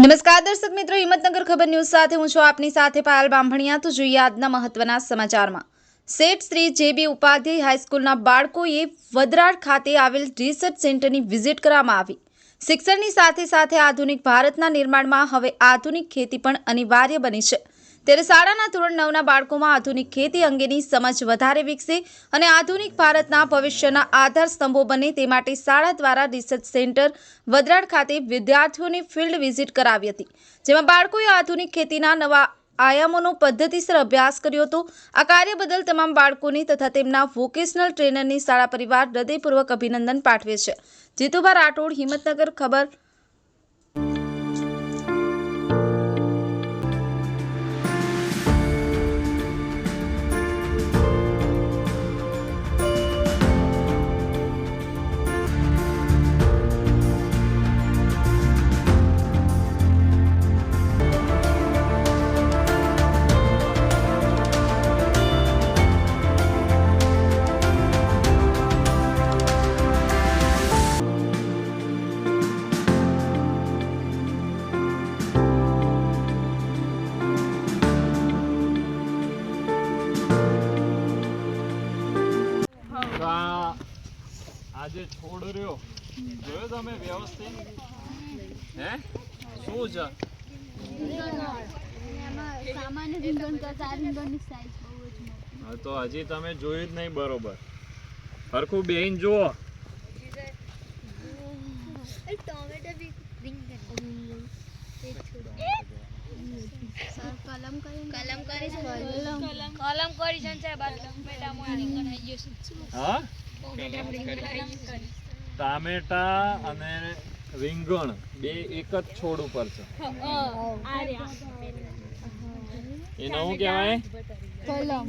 નમસ્કાર દર્શક મિત્રો, હિંમતનગર ખબર ન્યૂઝ સાથે હું છું આપની સાથે પાયલ બાંભણિયા તો જોઈએ આજના મહત્વના સમાચારમાં. શેઠ શ્રી જે બી ઉપાધ્યાય હાઈસ્કૂલના બાળકોએ વદરાડ ખાતે આવેલ રિસર્ચ સેન્ટરની વિઝિટ કરવામાં આવી. શિક્ષણની સાથે સાથે આધુનિક ભારતના નિર્માણમાં હવે આધુનિક ખેતી પણ અનિવાર્ય બની છે. ત્યારે શાળાના ધોરણ નવના બાળકોમાં આધુનિક ખેતી અંગેની સમજ વધારે વિકસે અને આધુનિક ભારતના ભવિષ્યના આધાર સ્તંભો બને તે માટે શાળા દ્વારા રિસર્ચ સેન્ટર વદરાડ ખાતે વિદ્યાર્થીઓની ફિલ્ડ વિઝિટ કરાવી હતી, જેમાં બાળકોએ આધુનિક ખેતીના નવા આયામોનો પદ્ધતિસર અભ્યાસ કર્યો હતો. આ કાર્ય બદલ તમામ બાળકોની તથા તેમના વોકેશનલ ટ્રેનરની શાળા પરિવાર હૃદયપૂર્વક અભિનંદન પાઠવે છે. જીતુભા રાઠોડ, હિંમતનગર, ખબર આ જે છોડ રહ્યો. જોયો તમે વ્યવસ્થિત? હે? શું છે? તો હજી તમે જોયું જ નહીં બરોબર. હરખું બેહીન જુઓ. કલમ કરી કલમ કરી કલમ કરી છે સાહેબ આ ટમેટામાં રીંગણ આવી ગયો છે હા? ટામેટા અને રીંગણ બે એક જ છોડ ઉપર છે એને શું કહેવાય કલમ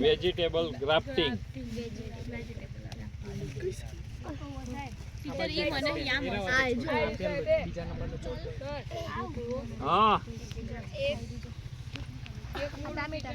વેજીટેબલ ગ્રાફ્ટિંગ હા ટામેટા